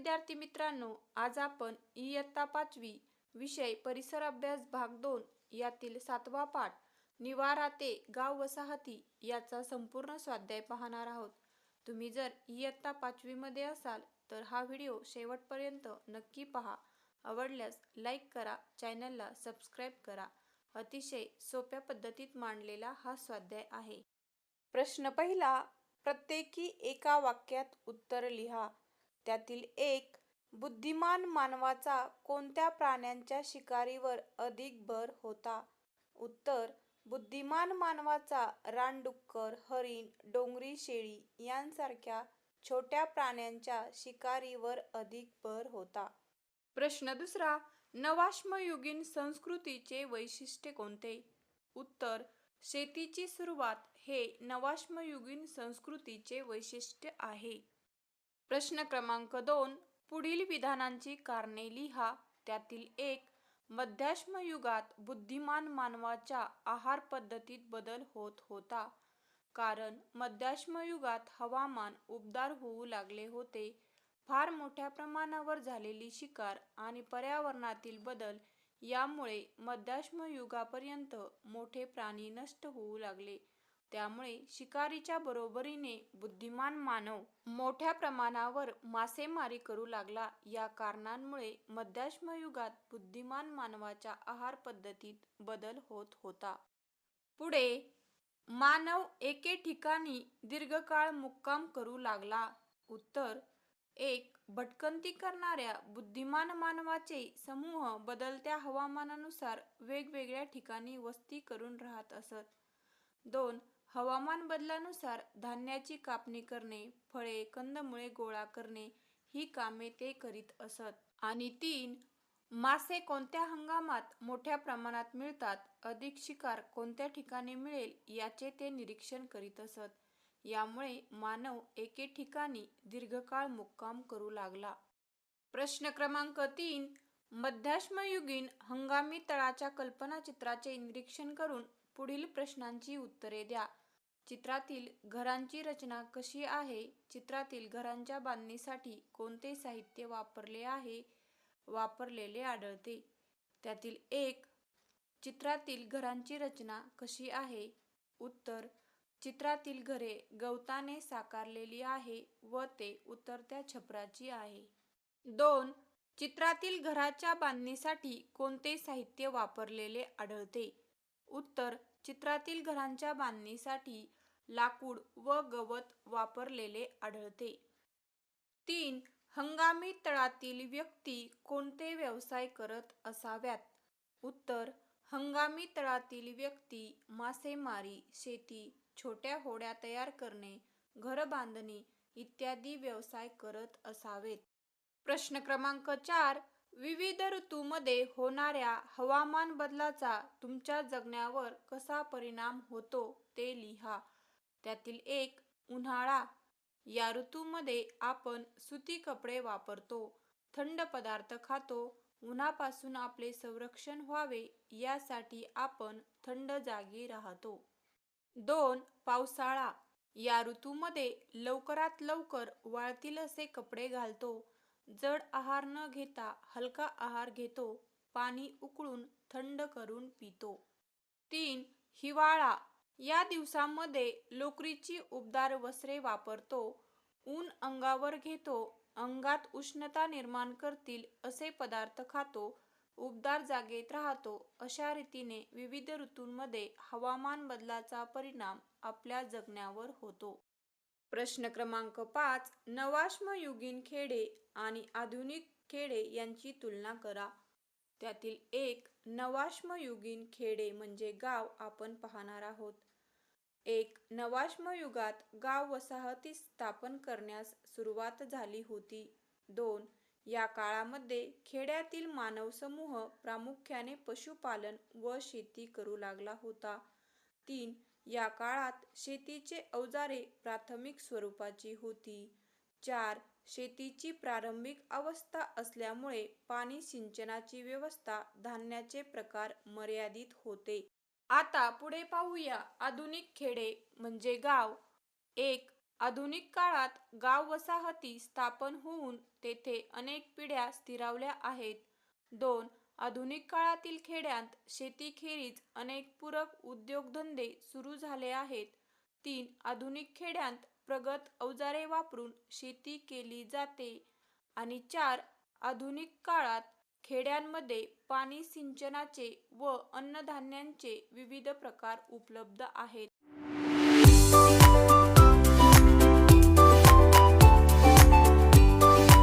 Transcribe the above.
विद्यार्थी मित्रांनो आज आपण इयत्ता पाचवी विषय परिसर अभ्यास भाग दोन यातील सातवा पाठ निवारा ते गाव वसाहती याचा संपूर्ण स्वाध्याय पाहणार आहोत. तुम्ही जर इयत्ता पाचवीमध्ये असाल तर हा व्हिडिओ शेवटपर्यंत नक्की पहा. आवडल्यास लाईक करा चॅनलला सबस्क्राईब करा. अतिशय सोप्या पद्धतीत मांडलेला हा स्वाध्याय आहे. प्रश्न पहिला प्रत्येकी एका वाक्यात उत्तर लिहा. त्यातील एक बुद्धिमान मानवाचा कोणत्या प्राण्यांच्या शिकारीवर अधिक भर होता? उत्तर बुद्धिमान मानवाचा रानडुक्कर हरिण डोंगरी शेळी यांसारख्या छोट्या प्राण्यांच्या शिकारीवर अधिक भर होता. प्रश्न दुसरा नवाश्मयुगीन संस्कृतीचे वैशिष्ट्य कोणते? उत्तर शेतीची सुरुवात हे नवाश्मयुगीन संस्कृतीचे वैशिष्ट्य आहे. प्रश्न क्रमांक दोन. पुढील विधानांची कारणे लिहा. त्यातील एक मध्याश्म युगात बुद्धिमान मानवाच्या आहार पद्धतीत बदल होत होता. कारण मध्याश्म युगात हवामान उबदार होऊ लागले होते. फार मोठ्या प्रमाणावर झालेली शिकार आणि पर्यावरणातील बदल यामुळे मध्याश्म युगापर्यंत मोठे प्राणी नष्ट होऊ लागले. त्यामुळे शिकारीच्या बरोबरीने बुद्धिमान मानव मोठ्या प्रमाणावर मासेमारी करू लागला. या कारणांमुळे मध्याश्म युगात बुद्धिमान मानवाच्या आहार पद्धतीत बदल होत होता. पुढे मानव एके ठिकाणी दीर्घकाळ मुक्काम करू लागला. उत्तर एक भटकंती करणाऱ्या बुद्धिमान मानवाचे समूह बदलत्या हवामानानुसार वेगवेगळ्या ठिकाणी वस्ती करून राहत असत. दोन हवामान बदलानुसार धान्याची कापणी करणे फळे कंदमुळे गोळा करणे ही कामे ते करीत असत. आणि तीन मासे कोणत्या हंगामात मोठ्या प्रमाणात मिळतात अधिक शिकार कोणत्या ठिकाणी मिळेल याचे ते निरीक्षण करीत असत. यामुळे मानव एके ठिकाणी दीर्घकाळ मुक्काम करू लागला. प्रश्न क्रमांक तीन मध्याश्मयुगीन हंगामी तळाच्या कल्पनाचित्राचे निरीक्षण करून पुढील प्रश्नांची उत्तरे द्या. चित्रातील घरांची रचना कशी आहे? चित्रातील घरांच्या बांधणीसाठी कोणते साहित्य वापरले आहे? वापरलेले आढळते. त्यातील एक चित्रातील घरांची रचना कशी आहे? उत्तर चित्रातील घरे गवताने साकारलेली आहे व ते उतरत्या छपराची आहे. दोन चित्रातील घराच्या बांधणीसाठी कोणते साहित्य वापरलेले आढळते? उत्तर चित्रातील घरांच्या बांधणीसाठी लाकूड व गवत वापरलेले आढळते. तीन हंगामी तळातील व्यक्ती कोणते व्यवसाय करत असाव्यात? उत्तर हंगामी तळातील व्यक्ती मासेमारी शेती छोट्या होड्या तयार करणे घर बांधणी इत्यादी व्यवसाय करत असावेत. प्रश्न क्रमांक चार विविध ऋतूमध्ये होणाऱ्या हवामान बदलाचा तुमच्या जगण्यावर कसा परिणाम होतो ते लिहा. त्यातील एक उन्हाळा. या ऋतूमध्ये आपण सुती कपडे वापरतो. थंड पदार्थ खातो. उन्हापासून आपले संरक्षण व्हावे यासाठी आपण थंड जागी राहतो. दोन पावसाळा. या ऋतूमध्ये लवकरात लवकर वाळतील असे कपडे घालतो. जड आहार न घेता हलका आहार घेतो. पाणी उकळून थंड करून पितो. तीन हिवाळा. या दिवसांमध्ये लोकरीची उबदार वस्त्रे वापरतो ऊन अंगावर घेतो अंगात उष्णता निर्माण करतील असे पदार्थ खातो उबदार जागेत राहतो. अशा रीतीने विविध ऋतूंमध्ये हवामान बदलाचा परिणाम आपल्या जगण्यावर होतो. प्रश्न क्रमांक पाच नवाश्मयुगीन खेडे आणि आधुनिक खेडे यांची तुलना करा. त्यातील एक नवाश्मयुगीन खेडे म्हणजे गाव आपण पाहणार आहोत. एक नवाश्मयुगात गाव वसाहती स्थापन करण्यास सुरुवात झाली होती. दोन या काळामध्ये खेड्यातील मानवसमूह प्रामुख्याने पशुपालन व शेती करू लागला होता. तीन या काळात शेतीचे अवजारे प्राथमिक स्वरूपाची होती. चार शेतीची प्रारंभिक अवस्था असल्यामुळे पाणी सिंचनाची व्यवस्था धान्याचे प्रकार मर्यादित होते. आता पुढे पाहूया आधुनिक खेडे म्हणजे गाव एक आधुनिक काळात गाव वसाहती स्थापन होऊन तेथे अनेक पिढ्या स्थिरावल्या आहेत. दोन आधुनिक काळातील खेड्यांत शेतीखेरीज अनेक पूरक उद्योगधंदे सुरू झाले आहेत. तीन आधुनिक खेड्यांत प्रगत अवजारे वापरून शेती केली जाते. आणि चार आधुनिक काळात खेड्यांमध्ये पाणी सिंचनाचे व अन्नधान्याचे विविध प्रकार उपलब्ध आहेत.